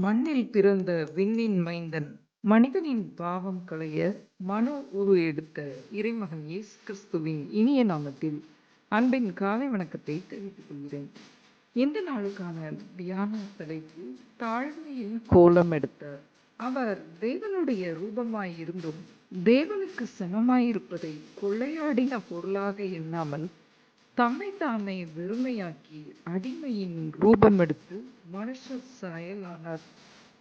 மண்ணில் பிறந்த விண்ணின் மைந்தன் மனிதனின் பாவம் களைய மனு உரு எடுத்த இறைமகன் இயேசு கிறிஸ்துவின் இனிய நாமத்தில் அன்பின் காலை வணக்கத்தை தெரிவித்துக் கொள்கிறேன். இந்த நாளுக்கான தியான தலைப்பு தாழ்மையில் கோலம் எடுத்த அவர் தேவனுடைய ரூபமாயிருந்தும் தேவனுக்கு சமமாயிருப்பதை கொள்ளையாடின பொருளாக எண்ணாமல் தன்னைத்தானே வெறுமையாக்கி அடிமையின் ரூபம் எடுத்து மனுஷ சாயலானார்.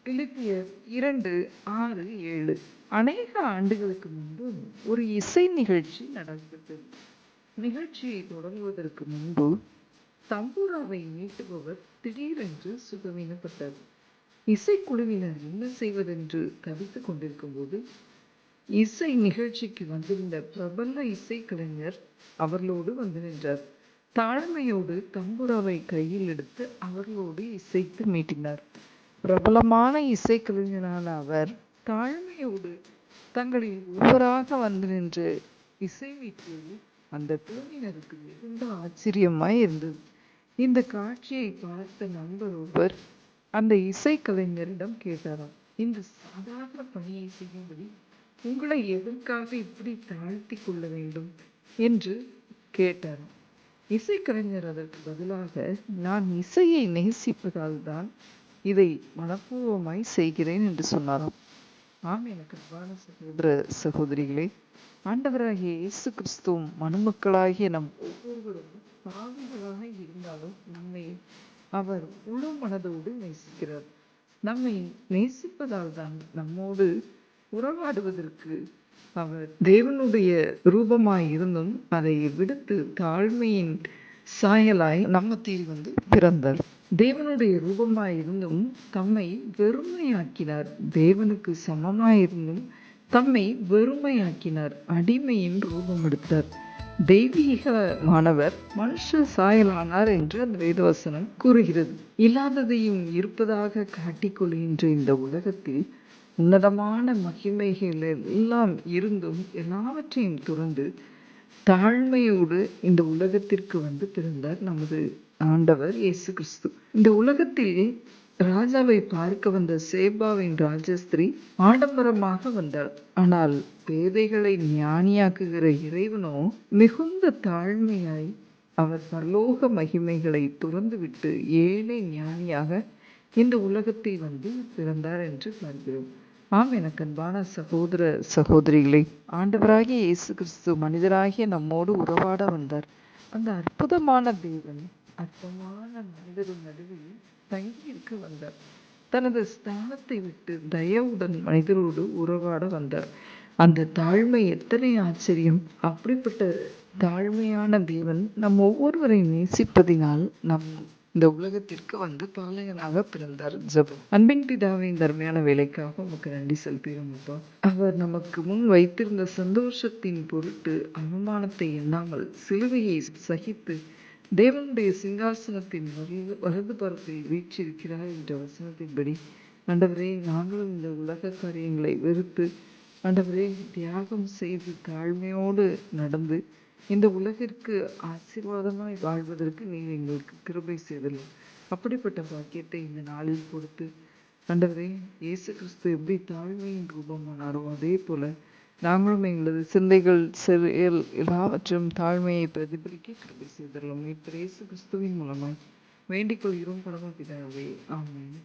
பிலிப்பியர் இரண்டு ஆறு ஏழு. அநேக ஆண்டுகளுக்கு முன்பு ஒரு இசை நிகழ்ச்சி நடந்தது நிகழ்ச்சியை தொடங்குவதற்கு முன்பு தம்பூராவை மீட்டுபவர் திடீரென்று சுகவீனப்பட்டார். இசைக்குழுவினர் என்ன செய்வதென்று தவித்துக் கொண்டிருக்கும் போது இசை நிகழ்ச்சிக்கு வந்திருந்த பிரபல இசைக்கலைஞர் அவர்களோடு வந்து நின்றார். தாழ்மையோடு தம்புராவை கையில் எடுத்து அவர்களோடு இசைத்து மீட்டினார் பிரபலமான இசைக்கலைஞரான அவர் தாழ்மையோடு தங்களில் ஒருவராக வந்து நின்று இசை வீட்டில் அந்த குழுவினருக்கு மிகுந்த ஆச்சரியமாய் இருந்தது. இந்த காட்சியை பார்த்த நண்பர் ஒருவர் அந்த இசைக்கலைஞரிடம் கேட்டாராம் இந்த சாதாரண பணியை செய்யும்படி உங்களை எதற்காக இப்படி தாழ்த்தி கொள்ள வேண்டும்? என்று கேட்டார். இசைக்கலைஞர் அதற்கு பதிலாக நான் இசையை நேசிப்பதால் தான் இதை மனப்பூர்வமாய் செய்கிறேன் என்று சொன்னாராம். ஆம் எனக்கு அன்பான சகோதர சகோதரிகளே ஆண்டவராகிய இயேசு கிறிஸ்துவும் மனுமக்களாகிய நம் ஒவ்வொருவரும் பாவிகளாக இருந்தாலும் நம்மை அவர் முழு மனதோடு நேசிக்கிறார். நம்மை நேசிப்பதால் தான் நம்மோடு உறவாடுவதற்கு அவர் தேவனுடைய ரூபமாய் இருந்தும் அதை விடுத்து தாழ்மையின் சாயலாய் நம்மத்தில் வந்து பிறந்தார். தேவனுடைய ரூபமாய் இருந்தும் தம்மை வெறுமையாக்கினார். தேவனுக்கு சமமாயிருந்தும் தம்மை வெறுமையாக்கினார். அடிமையின் ரூபம் எடுத்தார். தெய்வீக மாணவர் மனுஷ சாயலானார் என்று அந்த வேதவசனம் கூறுகிறது. இல்லாததையும் இருப்பதாக காட்டிக்கொள்கின்ற இந்த உலகத்தில் உன்னதமான மகிமைகள் எல்லாம் இருந்தும் எல்லாவற்றையும் துறந்து தாழ்மையோடு இந்த உலகத்திற்கு வந்து பிறந்தார் நமது ஆண்டவர் இயேசு கிறிஸ்து. இந்த உலகத்தில் ராஜாவை பார்க்க வந்த சேபாவின் ராஜஸ்திரி ஆடம்பரமாக வந்தாள். ஆனால் பேதைகளை ஞானியாக்குகிற இறைவனோ மிகுந்த தாழ்மையாய் அவர் பரலோக மகிமைகளை துறந்துவிட்டு ஏழை ஞானியாக இந்த உலகத்தில் வந்து பிறந்தார் என்று பார்க்கிறோம். ஆம் எனக்கு அன்பான சகோதர சகோதரிகளை ஆண்டவராகிய இயேசு கிறிஸ்து மனிதராகிய நம்மோடு உறவாட வந்தார். அந்த அற்புதமான தேவன் அற்பமான மனிதரின் நடுவில் தங்கியிருக்க வந்தார். தனது ஸ்தானத்தை விட்டு தயவுடன் மனிதரோடு உறவாட வந்தார். அந்த தாழ்மை எத்தனை ஆச்சரியம். அப்படிப்பட்ட தாழ்மையான தேவன் நம் ஒவ்வொருவரை நேசிப்பதினால் நம் இந்த உலகத்திற்கு வந்து பாளையனாக பிறந்தார் ஜபம். அன்பின் பிதாவின் தர்மையான வேலைக்காக உமக்கு நன்றி செலுத்துகிறோம் அப்பா. அவர் நமக்கு முன் வைத்திருந்த சந்தோஷத்தின் பொருட்டு அவமானத்தை எண்ணாமல் சிலுவையை சகித்து தேவனுடைய சிங்காசனத்தின் வலது வலது பரத்தில் வீற்றிருக்கிறார் என்ற வசனத்தின்படி ஆண்டவரே நாங்களும் இந்த உலக காரியங்களை வெறுத்து ஆண்டவரே தியாகம் செய்து தாழ்மையோடு நடந்து இந்த உலகிற்கு ஆசீர்வாதமாய் வாழ்வதற்கு நீர் எங்களுக்கு கிருபை செய்தல் அப்படிப்பட்ட பாக்கியத்தை இந்த நாளில் கொடுத்து ஆண்டவரே இயேசு கிறிஸ்து எப்படி தாழ்மையின் ரூபமானாரோ அதே போல நாங்களும் எங்களது சிந்தைகள் செயல் எல்லாவற்றும் தாழ்மையை பிரதிபலிக்க கிருபை செய்தலும் இப்ப கிறிஸ்துவின் மூலமாய் வேண்டிக் கொள்கிறோம் பரமபிதாவே. ஆமாம்